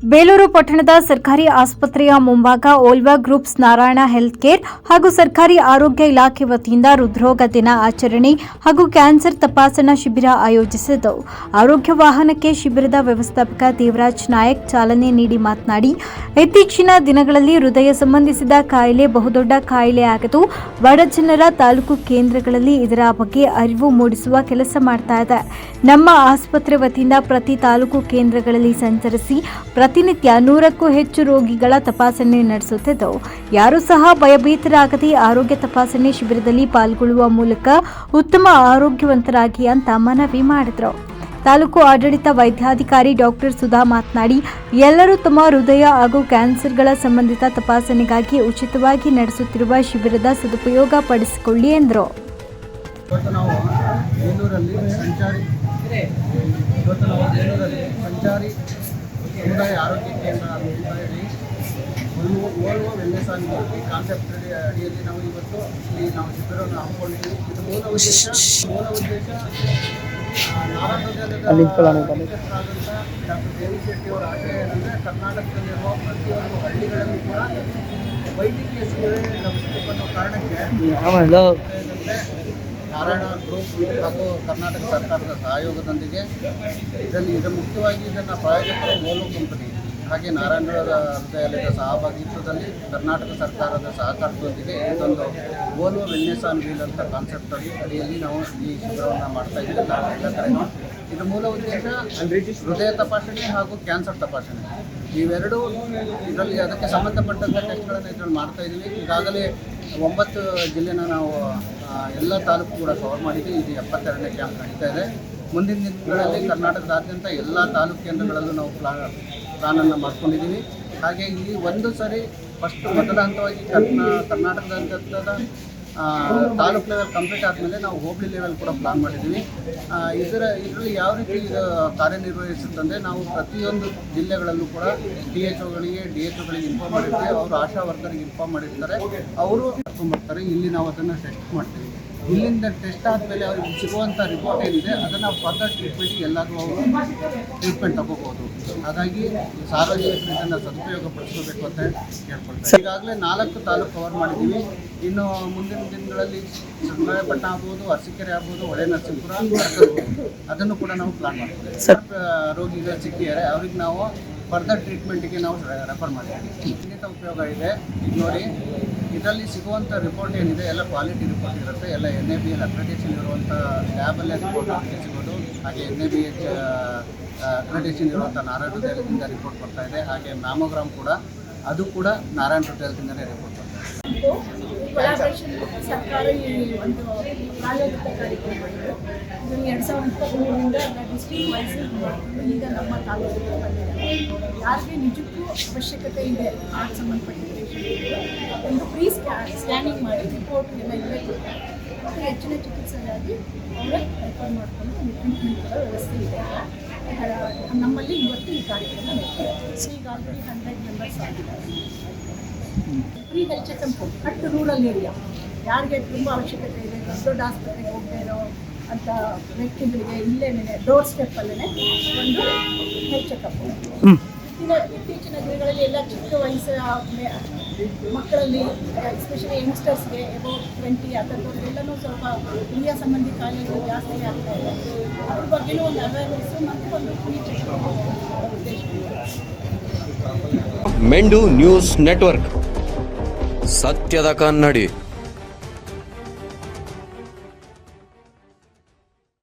ಬೇಲೂರು ಪಟ್ಟಣದ ಸರ್ಕಾರಿ ಆಸ್ಪತ್ರೆಯ ಮುಂಭಾಗ ಓಲ್ವಾ ಗ್ರೂಪ್ಸ್ ನಾರಾಯಣ ಹೆಲ್ತ್ ಕೇರ್ ಹಾಗೂ ಸರ್ಕಾರಿ ಆರೋಗ್ಯ ಇಲಾಖೆ ವತಿಯಿಂದ ಹೃದ್ರೋಗ ದಿನ ಆಚರಣೆ ಹಾಗೂ ಕ್ಯಾನ್ಸರ್ ತಪಾಸಣಾ ಶಿಬಿರ ಆಯೋಜಿಸಿದ್ದು ಆರೋಗ್ಯ ವಾಹನಕ್ಕೆ ಶಿಬಿರದ ವ್ಯವಸ್ಥಾಪಕ ದೇವರಾಜ್ ನಾಯಕ್ ಚಾಲನೆ ನೀಡಿ ಮಾತನಾಡಿ, ಇತ್ತೀಚಿನ ದಿನಗಳಲ್ಲಿ ಹೃದಯ ಸಂಬಂಧಿಸಿದ ಕಾಯಿಲೆ ಬಹುದೊಡ್ಡ ಕಾಯಿಲೆ ಬಡ ಜನರ ತಾಲೂಕು ಕೇಂದ್ರಗಳಲ್ಲಿ ಇದರ ಬಗ್ಗೆ ಅರಿವು ಮೂಡಿಸುವ ಕೆಲಸ ಮಾಡ್ತಾ ಇದೆ. ನಮ್ಮ ಆಸ್ಪತ್ರೆ ವತಿಯಿಂದ ಪ್ರತಿ ತಾಲೂಕು ಕೇಂದ್ರಗಳಲ್ಲಿ ಸಂಚರಿಸಿ ಪ್ರತಿನಿತ್ಯ ನೂರಕ್ಕೂ ಹೆಚ್ಚು ರೋಗಿಗಳ ತಪಾಸಣೆ ನಡೆಸುತ್ತಿದ್ದು, ಯಾರೂ ಸಹ ಭಯಭೀತರಾಗದೆ ಆರೋಗ್ಯ ತಪಾಸಣೆ ಶಿಬಿರದಲ್ಲಿ ಪಾಲ್ಗೊಳ್ಳುವ ಮೂಲಕ ಉತ್ತಮ ಆರೋಗ್ಯವಂತರಾಗಿ ಅಂತ ಮನವಿ ಮಾಡಿದರು. ತಾಲೂಕು ಆಡಳಿತ ವೈದ್ಯಾಧಿಕಾರಿ ಡಾಕ್ಟರ್ ಸುಧಾ ಮಾತನಾಡಿ, ಎಲ್ಲರೂ ತಮ್ಮ ಹೃದಯ ಹಾಗೂ ಕ್ಯಾನ್ಸರ್ಗಳ ಸಂಬಂಧಿತ ತಪಾಸಣೆಗಾಗಿ ಉಚಿತವಾಗಿ ನಡೆಸುತ್ತಿರುವ ಶಿಬಿರದ ಸದುಪಯೋಗ ಪಡಿಸಿಕೊಳ್ಳಿ ಎಂದರು ಇವತ್ತು ನಾವು ಬೇಲೂರಲ್ಲಿ ಸಂಚಾರಿ ಇವತ್ತು ನಾವು ಬೇಲೂರಲ್ಲಿ ಸಂಚಾರಿ ಸಮುದಾಯ ಆರೋಗ್ಯ ಕೇಂದ್ರ ಅಂತ ಹೇಳಿ ಓಲ್ವೋ ಓಲ್ವೋ ವೆಲ್ನೆಸ್ ಅನ್ನೋ ಈ ಕಾನ್ಸೆಪ್ಟ್ ಅಡಿಯಲ್ಲಿ ನಾವು ಇವತ್ತು ಇಲ್ಲಿ ನಾವು ಚಿತ್ರವನ್ನು ಹಾಕ್ಕೊಂಡಿದ್ದೀವಿ ಇದು ಮೂಲ ಉದ್ದೇಶ ಮೂಲ ಉದ್ದೇಶ ಆ, ನಾರಾಯಣ ಹೃದಯದ ಮುಖ್ಯಸ್ಥರಾದಂಥ ಡಾಕ್ಟರ್ ದೇವಿ ಶೆಟ್ಟಿ ಅವರ ಆಶಯ ಏನಂದರೆ ಕರ್ನಾಟಕದಲ್ಲಿರುವ ಪ್ರತಿಯೊಂದು ಹಳ್ಳಿಗಳಲ್ಲಿ ಕೂಡ ವೈದ್ಯಕೀಯ ಸೇವೆ ಲಭಿಸಬೇಕು ಅನ್ನೋ ಕಾರಣಕ್ಕೆ ನಾರಾಯಣ ಗ್ರೂಪ್ ಹಾಗೂ ಕರ್ನಾಟಕ ಸರ್ಕಾರದ ಸಹಯೋಗದೊಂದಿಗೆ ಇದರಲ್ಲಿ ಇದು ಮುಖ್ಯವಾಗಿ ಇದನ್ನು ಪ್ರಾಯೋಜಕರು ಓಲೋ ಕಂಪನಿ ಹಾಗೆ ನಾರಾಯಣರ ಹೃದಯದ ಸಹಭಾಗಿತ್ವದಲ್ಲಿ ಕರ್ನಾಟಕ ಸರ್ಕಾರದ ಸಹಕಾರದೊಂದಿಗೆ ಇದೊಂದು ಓಲೋ ವೆಲ್ನೆಸ್ ಆನ್ ವೀಲ್ ಅಂತ ಕಾನ್ಸೆಪ್ಟ್ ಅಡಿ ಅಡಿಯಲ್ಲಿ ನಾವು ಈ ಶಿಬಿರವನ್ನು ಮಾಡ್ತಾ ಇದ್ದೀವಿ. ಇದು ಮೂಲ ಉದ್ದೇಶ ಹೃದಯ ತಪಾಸಣೆ ಹಾಗೂ ಕ್ಯಾನ್ಸರ್ ತಪಾಸಣೆ. ಇವೆರಡೂ ಇದರಲ್ಲಿ ಅದಕ್ಕೆ ಸಂಬಂಧಪಟ್ಟಂಥ ಟೆಸ್ಟ್ಗಳನ್ನು ಇದರಲ್ಲಿ ಮಾಡ್ತಾ ಇದ್ದೀವಿ ಈಗಾಗಲೇ ಒಂಬತ್ತು ಜಿಲ್ಲೆನ ನಾವು ಎಲ್ಲ ತಾಲೂಕು ಕೂಡ ಕವರ್ ಮಾಡಿದ್ದು. ಇದು ಎಪ್ಪತ್ತೆರಡನೇ ಕ್ಯಾಂಪ್ ನಡೀತಾ ಇದೆ. ಮುಂದಿನ ದಿನಗಳಲ್ಲಿ ಕರ್ನಾಟಕದಾದ್ಯಂತ ಎಲ್ಲ ತಾಲೂಕು ಕೇಂದ್ರಗಳಲ್ಲೂ ನಾವು ಪ್ಲಾ ಪ್ಲಾನನ್ನು ಮಾಡ್ಕೊಂಡಿದ್ದೀವಿ. ಹಾಗೆ ಇಲ್ಲಿ ಒಂದು ಸಾರಿ ಫಸ್ಟ್ ಮೊದಲ ಹಂತವಾಗಿ ಕರ್ನಾ, ಕರ್ನಾಟಕದಾದ್ಯಂತದ ತಾಲೂಕು ಲೆವೆಲ್ ಕಂಪ್ಲೀಟ್ ಆದಮೇಲೆ ನಾವು ಹೋಬಳಿ ಲೆವೆಲ್ ಕೂಡ ಪ್ಲಾನ್ ಮಾಡಿದ್ದೀವಿ. ಇದರ, ಇದರಲ್ಲಿ ಯಾವ ರೀತಿ ಇದು ಕಾರ್ಯನಿರ್ವಹಿಸುತ್ತಂದರೆ ನಾವು ಪ್ರತಿಯೊಂದು ಜಿಲ್ಲೆಗಳಲ್ಲೂ ಕೂಡ ಡಿ ಎಚ್ ಒಗಳಿಗೆ ಡಿ ಎಚ್ ಒಗಳಿಗೆ ಇನ್ಫಾರ್ಮ್ ಮಾಡಿರ್ತೀವಿ. ಅವರು ಆಶಾ ವರ್ಕರಿಗೆ ಇನ್ಫಾರ್ಮ್ ಮಾಡಿರ್ತಾರೆ. ಅವರು ಕರ್ಕೊಂಡ್ಬರ್ತಾರೆ ಇಲ್ಲಿ ನಾವು ಅದನ್ನು ಟೆಸ್ಟ್ ಮಾಡ್ತೀವಿ. ಇಲ್ಲಿಂದ ಟೆಸ್ಟ್ ಆದಮೇಲೆ ಅವ್ರಿಗೆ ಸಿಗುವಂಥ ರಿಪೋರ್ಟ್ ಏನಿದೆ, ಅದನ್ನು ಫರ್ದರ್ ಟ್ರೀಟ್ಮೆಂಟ್ಗೆ ಎಲ್ಲರೂ ಅವರು ಟ್ರೀಟ್ಮೆಂಟ್ ತಗೋಬೋದು ಹಾಗಾಗಿ ಸಾರ್ವಜನಿಕರು ಇದನ್ನು ಸದುಪಯೋಗ ಪಡಿಸ್ಕೋಬೇಕು ಅಂತ ಕೇಳ್ಕೊಳ್ತಾರೆ ಈಗಾಗಲೇ ನಾಲ್ಕು ತಾಲೂಕು ಕವರ್ ಮಾಡಿದ್ದೀವಿ. ಇನ್ನು ಮುಂದಿನ ದಿನಗಳಲ್ಲಿ ಸಂಗಾಯಪಟ್ಟಣ ಆಗ್ಬೋದು ಅರಸೀಕೆರೆ ಆಗ್ಬೋದು ಹೊಳೆ ನರಸೀಪುರ. ಅದನ್ನು ಕೂಡ ನಾವು ಪ್ಲಾನ್ ಮಾಡ್ತೀವಿ. ರೋಗಿಗಳು ಸಿಕ್ಕಿದ್ದಾರೆ ಅವ್ರಿಗೆ ನಾವು ಫರ್ದರ್ ಟ್ರೀಟ್ಮೆಂಟ್ಗೆ ನಾವು ರೆಫರ್ ಮಾಡ್ತೀವಿ. ಖಂಡಿತ ಉಪಯೋಗ ಇದೆ. ಈಗ ನೋಡಿ ಇದರಲ್ಲಿ ಸಿಗುವಂಥ ರಿಪೋರ್ಟ್ ಏನಿದೆ ಎಲ್ಲ ಕ್ವಾಲಿಟಿ ರಿಪೋರ್ಟ್ ಇರುತ್ತೆ. ಎಲ್ಲ N A B L accreditation ಇರುವಂಥ ಲ್ಯಾಬಲ್ಲೇ ರಿಪೋರ್ಟ್ ಸಿಗೋದು. ಹಾಗೆ N A B H accreditation ಇರುವಂಥ ನಾರಾಯಣ ಹೃದಯದಿಂದ ರಿಪೋರ್ಟ್ ಬರ್ತಾ ಇದೆ. ಹಾಗೆ ಮ್ಯಾಮೋಗ್ರಾಮ್ ಕೂಡ ಅದು ಕೂಡ ನಾರಾಯಣ ಹೃದಯದಿಂದಲೇ ರಿಪೋರ್ಟ್ ಬರ್ತಾ ಇದೆ. ಕೊಲಾಬ್ರೇಷನ್ ಸರ್ಕಾರ ಒಂದು ಪ್ರಾಯೋಜಿತ ಕಾರ್ಯಕ್ರಮ ಇದು ಇದನ್ನು ಎರಡು ಸಾವಿರದ ಇಪ್ಪತ್ತ್ಮೂರರಿಂದ ಮಾಡ್ಕೊಂಡು ಈಗ ನಮ್ಮ ತಾಲೂಕಿಗೆ ಬಂದಿದೆ. ಯಾರಿಗೆ ನಿಜಕ್ಕೂ ಅವಶ್ಯಕತೆ ಇದೆ ಆರ್ಟ್ ಸಂಬಂಧಪಟ್ಟಿದೆ ಒಂದು ಫ್ರೀ ಸ್ಕ್ಯಾ, ಸ್ಕ್ಯಾನಿಂಗ್ ಮಾಡಿ ರಿಪೋರ್ಟ್ ಎಲ್ಲ ಇಲ್ಲೇ ಮತ್ತು ಹೆಚ್ಚಿನ ಚಿಕಿತ್ಸೆಗಾಗಿ ಅವರೇ ರೆಫರ್ ಮಾಡಿಕೊಂಡು ಒಂದು ಟ್ರೀಟ್ಮೆಂಟ್ ವ್ಯವಸ್ಥೆ ಇದೆ. ನಮ್ಮಲ್ಲಿ ಇವತ್ತು ಈ ಕಾರ್ಯಕ್ರಮ ಸೊ ಈಗ ಆಲ್ರೆಡಿ ಹಂಡ್ರೆಡ್ ಮೆಂಬರ್ಸ್ ಆಗಿದ್ದಾರೆ. Free health checkup at rural area ಯಾರಿಗೆ ತುಂಬ ಅವಶ್ಯಕತೆ ಇದೆ ದೊಡ್ಡ ದೊಡ್ಡ ಆಸ್ಪತ್ರೆಗೆ ಹೋಗದೇ ಇರೋ ಅಂತ ವ್ಯಕ್ತಿಗಳಿಗೆ ಇಲ್ಲೇನೆ ಡೋರ್ ಸ್ಟೆಪ್ಪಲ್ಲೇ ಒಂದು ಹೆಲ್ತ್ ಚೆಕಪ್ ಇನ್ನು ಇತ್ತೀಚಿನ ದಿನಗಳಲ್ಲಿ ಎಲ್ಲ ಚಿಕ್ಕ ವಯಸ್ಸಿನ ಮಕ್ಕಳಲ್ಲಿ ಎಸ್ಪೆಷಲಿ ಯಂಗ್ಸ್ಟರ್ಸ್ಗೆ ಎಬೋ ಟ್ವೆಂಟಿ ಎಲ್ಲನೂ ಸ್ವಲ್ಪ ಹಿರಿಯ ಸಂಬಂಧಿ ಕಾಯಿಲೆಗಳು ಜಾಸ್ತಿ ಆಗ್ತಾ ಇದೆ. ಅದ್ರ ಬಗ್ಗೆನೂ ಒಂದು ಅವೇರ್ನೆಸ್ಸು ಮತ್ತು ಒಂದು ಫ್ರೀ ಚೆಕಪ್ ಮೆಂಡು ನ್ಯೂಸ್ ನೆಟ್ವರ್ಕ್. ಸತ್ಯದ ಕನ್ನಡಿ.